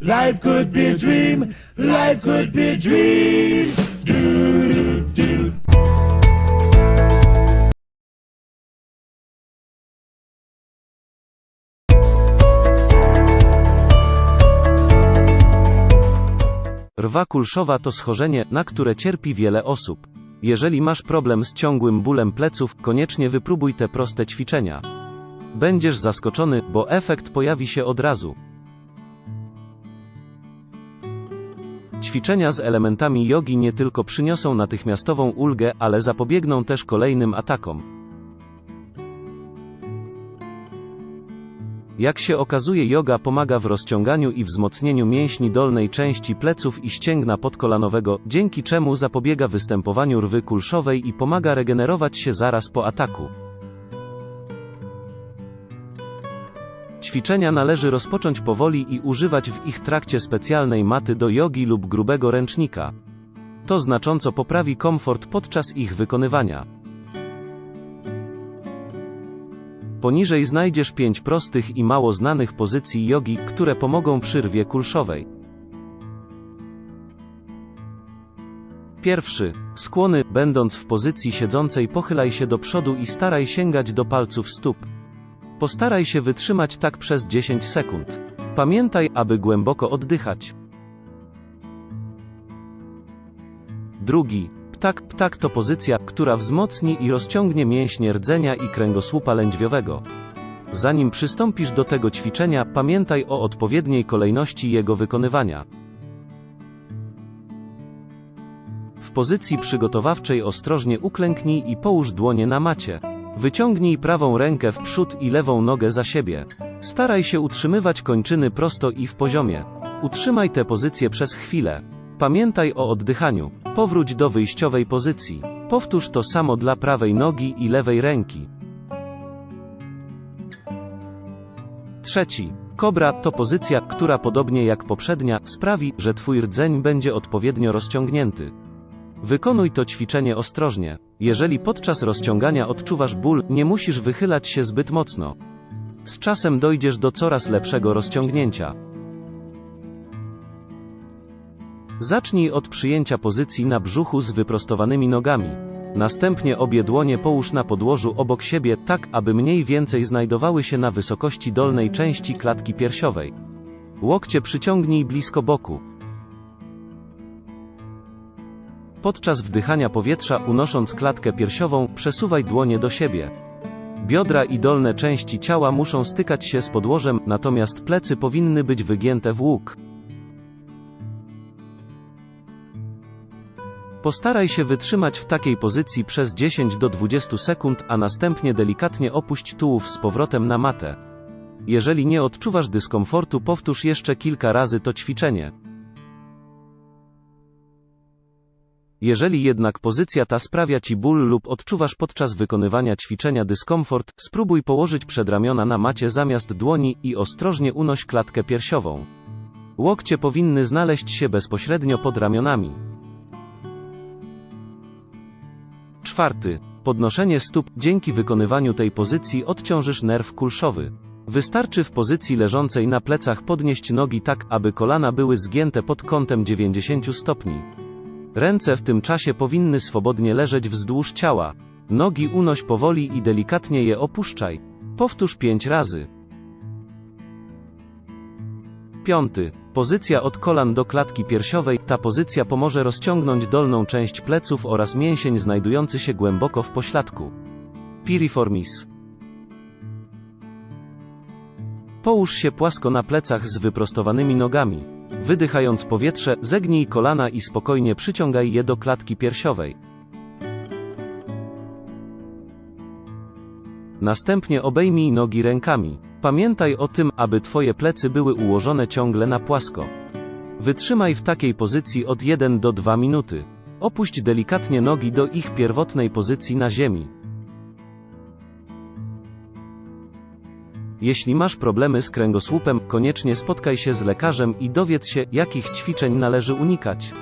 Life could be a dream. Life could be a dream. Do, do, do. Rwa kulszowa to schorzenie, na które cierpi wiele osób. Jeżeli masz problem z ciągłym bólem pleców, koniecznie wypróbuj te proste ćwiczenia. Będziesz zaskoczony, bo efekt pojawi się od razu. Ćwiczenia z elementami jogi nie tylko przyniosą natychmiastową ulgę, ale zapobiegną też kolejnym atakom. Jak się okazuje, yoga pomaga w rozciąganiu i wzmocnieniu mięśni dolnej części pleców i ścięgna podkolanowego, dzięki czemu zapobiega występowaniu rwy kulszowej i pomaga regenerować się zaraz po ataku. Ćwiczenia należy rozpocząć powoli i używać w ich trakcie specjalnej maty do jogi lub grubego ręcznika. To znacząco poprawi komfort podczas ich wykonywania. Poniżej znajdziesz pięć prostych i mało znanych pozycji jogi, które pomogą przy rwie kulszowej. Pierwszy. Skłony, będąc w pozycji siedzącej pochylaj się do przodu i staraj sięgać do palców stóp. Postaraj się wytrzymać tak przez 10 sekund. Pamiętaj, aby głęboko oddychać. Drugi. Ptak ptak to pozycja, która wzmocni i rozciągnie mięśnie rdzenia i kręgosłupa lędźwiowego. Zanim przystąpisz do tego ćwiczenia, pamiętaj o odpowiedniej kolejności jego wykonywania. W pozycji przygotowawczej ostrożnie uklęknij i połóż dłonie na macie. Wyciągnij prawą rękę w przód i lewą nogę za siebie. Staraj się utrzymywać kończyny prosto i w poziomie. Utrzymaj tę pozycję przez chwilę. Pamiętaj o oddychaniu. Powróć do wyjściowej pozycji. Powtórz to samo dla prawej nogi i lewej ręki. Trzeci. Kobra to pozycja, która podobnie jak poprzednia, sprawi, że twój rdzeń będzie odpowiednio rozciągnięty. Wykonuj to ćwiczenie ostrożnie. Jeżeli podczas rozciągania odczuwasz ból, nie musisz wychylać się zbyt mocno. Z czasem dojdziesz do coraz lepszego rozciągnięcia. Zacznij od przyjęcia pozycji na brzuchu z wyprostowanymi nogami. Następnie obie dłonie połóż na podłożu obok siebie, tak aby mniej więcej znajdowały się na wysokości dolnej części klatki piersiowej. Łokcie przyciągnij blisko boku. Podczas wdychania powietrza, unosząc klatkę piersiową, przesuwaj dłonie do siebie. Biodra i dolne części ciała muszą stykać się z podłożem, natomiast plecy powinny być wygięte w łuk. Postaraj się wytrzymać w takiej pozycji przez 10 do 20 sekund, a następnie delikatnie opuść tułów z powrotem na matę. Jeżeli nie odczuwasz dyskomfortu, powtórz jeszcze kilka razy to ćwiczenie. Jeżeli jednak pozycja ta sprawia ci ból lub odczuwasz podczas wykonywania ćwiczenia dyskomfort, spróbuj położyć przedramiona na macie zamiast dłoni i ostrożnie unoś klatkę piersiową. Łokcie powinny znaleźć się bezpośrednio pod ramionami. Czwarty. Podnoszenie stóp. Dzięki wykonywaniu tej pozycji odciążysz nerw kulszowy. Wystarczy w pozycji leżącej na plecach podnieść nogi tak, aby kolana były zgięte pod kątem 90 stopni. Ręce w tym czasie powinny swobodnie leżeć wzdłuż ciała. Nogi unoś powoli i delikatnie je opuszczaj. Powtórz 5 razy. Piąty. Pozycja od kolan do klatki piersiowej. Ta pozycja pomoże rozciągnąć dolną część pleców oraz mięsień znajdujący się głęboko w pośladku. Piriformis. Połóż się płasko na plecach z wyprostowanymi nogami. Wydychając powietrze, zegnij kolana i spokojnie przyciągaj je do klatki piersiowej. Następnie obejmij nogi rękami. Pamiętaj o tym, aby twoje plecy były ułożone ciągle na płasko. Wytrzymaj w takiej pozycji od 1 do 2 minuty. Opuść delikatnie nogi do ich pierwotnej pozycji na ziemi. Jeśli masz problemy z kręgosłupem, koniecznie spotkaj się z lekarzem i dowiedz się, jakich ćwiczeń należy unikać.